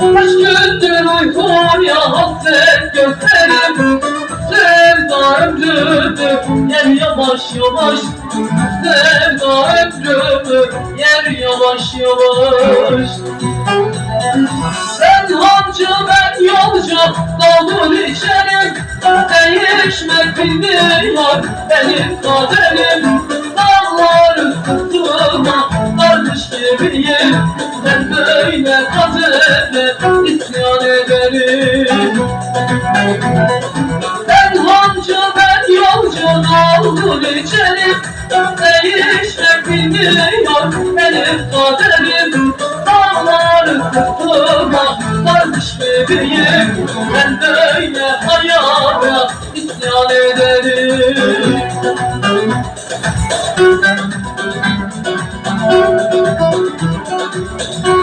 Kaç gündür uykum ya hasret gözlerim Sevda ömrümü yer yavaş yavaş. Sevda ömrümü yer yavaş yavaş. Sen hancı ben yolcu Davul içerim Değişmek bilmiyor benim kaderim. Dağları tuttuğuma Kardeş gibiyim Böyle kadere isyan ederim. Ben hancı ben yolcu davul içerim. Değişmek bilmiyor benim kaderim. Dağları tuttuğuma sarmış bebeğim. Ben böyle hayata isyan ederim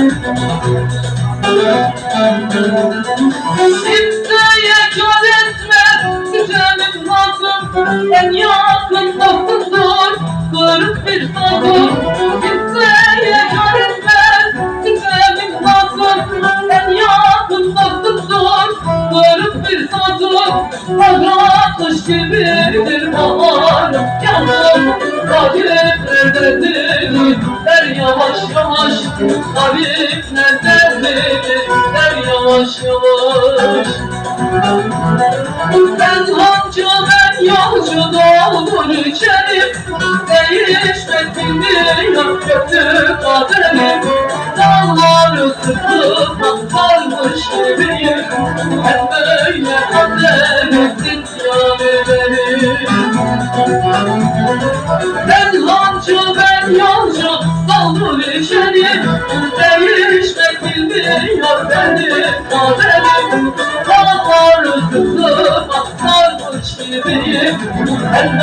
Kimseye kar etme Güzelim nazım En yakın dostumdur Kırık bir sazım Kimseye kar etme Güzelim nazım En yakın dostumdur Kırık bir Ara kış gibidir bahar Yalnız gariplerdedir Yavaş yavaş Gariplerdedir Der yavaş yavaş. Ben hancı ben yolcu doğulur içerim Değişmek bilmiyor kötü kaderim Dağları sıkıp sarmış gibiyim. Hep böyle kadere isyan ederim Ben hancı ben yolcu doğulur içerim Değişmek bilmiyor benim kaderim Dağları sıkıp sarmış gibiyim Ben